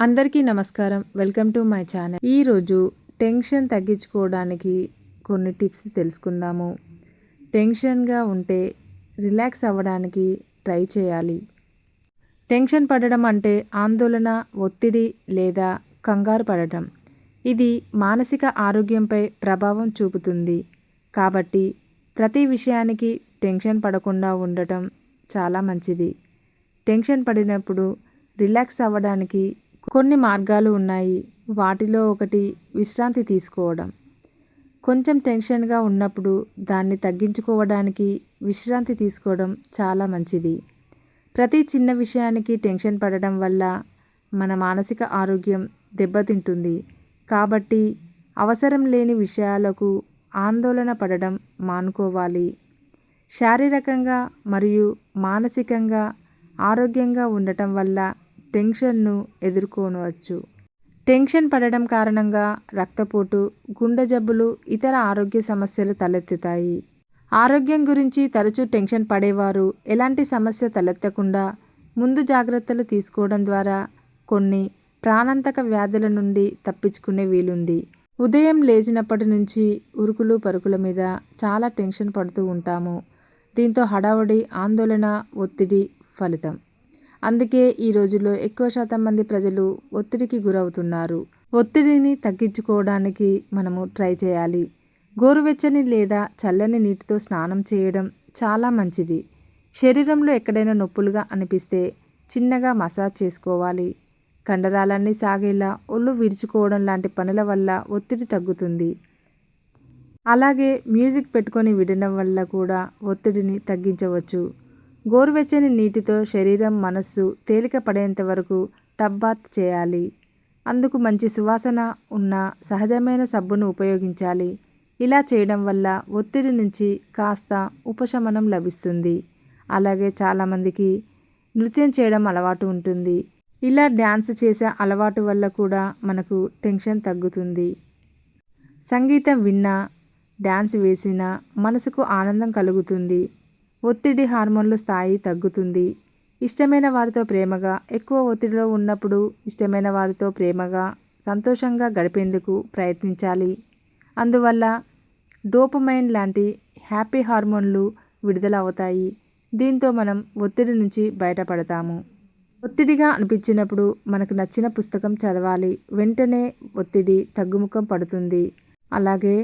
అందరికీ నమస్కారం. Welcome to my channel. ఈరోజు టెన్షన్ తగ్గించుకోవడానికి కొన్ని టిప్స్ తెలుసుకుందాము. టెన్షన్గా ఉంటే రిలాక్స్ అవ్వడానికి ట్రై చేయాలి. టెన్షన్ పడడం అంటే ఆందోళన ఒత్తిడి లేదా కంగారు పడటం. ఇది మానసిక ఆరోగ్యంపై ప్రభావం చూపుతుంది. కాబట్టి ప్రతి విషయానికి టెన్షన్ పడకుండా ఉండటం చాలా మంచిది. టెన్షన్ పడినప్పుడు రిలాక్స్ అవ్వడానికి కొన్ని మార్గాలు ఉన్నాయి. వాటిలో ఒకటి విశ్రాంతి తీసుకోవడం. కొంచెం టెన్షన్గా ఉన్నప్పుడు దాన్ని తగ్గించుకోవడానికి విశ్రాంతి తీసుకోవడం చాలా మంచిది. ప్రతి చిన్న విషయానికి టెన్షన్ పడడం వల్ల మన మానసిక ఆరోగ్యం దెబ్బతింటుంది. కాబట్టి అవసరం లేని విషయాలకు ఆందోళన పడడం మానుకోవాలి. శారీరకంగా మరియు మానసికంగా ఆరోగ్యంగా ఉండటం వల్ల టెన్షన్ను ఎదుర్కోవచ్చు టెన్షన్ పడడం కారణంగా రక్తపోటు గుండె జబ్బులు ఇతర ఆరోగ్య సమస్యలు తలెత్తుతాయి. ఆరోగ్యం గురించి తరచూ టెన్షన్ పడేవారు ఎలాంటి సమస్య తలెత్తకుండా ముందు జాగ్రత్తలు తీసుకోవడం ద్వారా కొన్ని ప్రాణాంతక వ్యాధుల నుండి తప్పించుకునే వీలుంది. ఉదయం లేచినప్పటి నుంచి ఉరుకులు పరుకుల మీద చాలా టెన్షన్ పడుతూ ఉంటాము. దీంతో హడావుడి ఆందోళన ఒత్తిడి ఫలితం. అందుకే ఈ రోజుల్లో ఎక్కువ శాతం మంది ప్రజలు ఒత్తిడికి గురవుతున్నారు. ఒత్తిడిని తగ్గించుకోవడానికి మనము ట్రై చేయాలి. గోరువెచ్చని లేదా చల్లని నీటితో స్నానం చేయడం చాలా మంచిది. శరీరంలో ఎక్కడైనా నొప్పులుగా అనిపిస్తే చిన్నగా మసాజ్ చేసుకోవాలి. కండరాలన్నీ సాగేలా ఒళ్ళు విడుచుకోవడం లాంటి పనుల వల్ల ఒత్తిడి తగ్గుతుంది. అలాగే మ్యూజిక్ పెట్టుకొని వినడం వల్ల కూడా ఒత్తిడిని తగ్గించవచ్చు. గోరువెచ్చని నీటితో శరీరం మనస్సు తేలిక పడేంత వరకు టబ్ బాత్ చేయాలి. అందుకు మంచి సువాసన ఉన్న సహజమైన సబ్బును ఉపయోగించాలి. ఇలా చేయడం వల్ల ఒత్తిడి నుంచి కాస్త ఉపశమనం లభిస్తుంది. అలాగే చాలామందికి నృత్యం చేయడం అలవాటు ఉంటుంది. ఇలా డ్యాన్స్ చేసే అలవాటు వల్ల కూడా మనకు టెన్షన్ తగ్గుతుంది. సంగీతం విన్నా డ్యాన్స్ వేసినా మనసుకు ఆనందం కలుగుతుంది. ఒత్తిడి హార్మోన్ల స్థాయి తగ్గుతుంది. ఇష్టమైన వారితో ప్రేమగా ఎక్కువ ఒత్తిడిలో ఉన్నప్పుడు ఇష్టమైన వారితో ప్రేమగా సంతోషంగా గడిపేందుకు ప్రయత్నించాలి. అందువల్ల డోపమైన్ లాంటి హ్యాపీ హార్మోన్లు విడుదల అవుతాయి దీంతో మనం ఒత్తిడి నుంచి బయటపడతాము. ఒత్తిడిగా అనిపించినప్పుడు మనకు నచ్చిన పుస్తకం చదవాలి. వెంటనే ఒత్తిడి తగ్గుముఖం పడుతుంది. అలాగే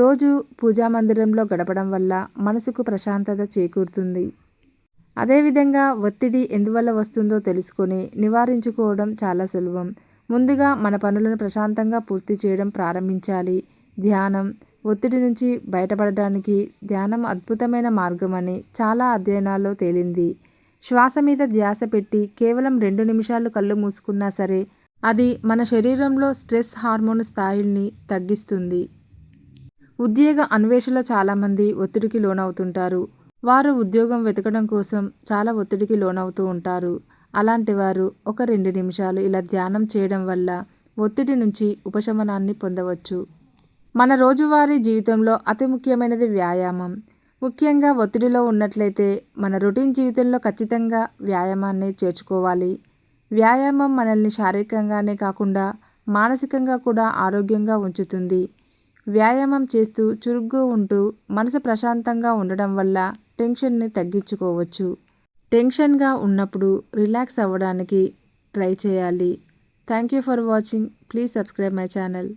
రోజు పూజా మందిరంలో గడపడం వల్ల మనసుకు ప్రశాంతత చేకూరుతుంది. అదేవిధంగా ఒత్తిడి ఎందువల్ల వస్తుందో తెలుసుకొని నివారించుకోవడం చాలా సులభం. ముందుగా మన పనులను ప్రశాంతంగా పూర్తి చేయడం ప్రారంభించాలి. ధ్యానం ఒత్తిడి నుంచి బయటపడడానికి ధ్యానం అద్భుతమైన మార్గం అని చాలా అధ్యయనాల్లో తేలింది. శ్వాస మీద ధ్యాస పెట్టి కేవలం రెండు నిమిషాలు కళ్ళు మూసుకున్నా సరే అది మన శరీరంలో స్ట్రెస్ హార్మోన్ స్థాయిల్ని తగ్గిస్తుంది. ఉద్యోగ అన్వేషణలో చాలామంది ఒత్తిడికి లోనవుతుంటారు. వారు ఉద్యోగం వెతకడం కోసం చాలా ఒత్తిడికి లోనవుతూ ఉంటారు. అలాంటి వారు ఒక రెండు నిమిషాలు ఇలా ధ్యానం చేయడం వల్ల ఒత్తిడి నుంచి ఉపశమనాన్ని పొందవచ్చు. మన రోజువారీ జీవితంలో అతి ముఖ్యమైనది వ్యాయామం. ముఖ్యంగా ఒత్తిడిలో ఉన్నట్లయితే మన రొటీన్ జీవితంలో ఖచ్చితంగా వ్యాయామాన్ని చేర్చుకోవాలి. వ్యాయామం మనల్ని శారీరకంగానే కాకుండా మానసికంగా కూడా ఆరోగ్యంగా ఉంచుతుంది. వ్యాయామం చేస్తూ చురుగ్గా ఉంటూ మనసు ప్రశాంతంగా ఉండడం వల్ల టెన్షన్ని తగ్గించుకోవచ్చు. టెన్షన్గా ఉన్నప్పుడు రిలాక్స్ అవ్వడానికి ట్రై చేయాలి. Thank you for watching. Please subscribe my channel.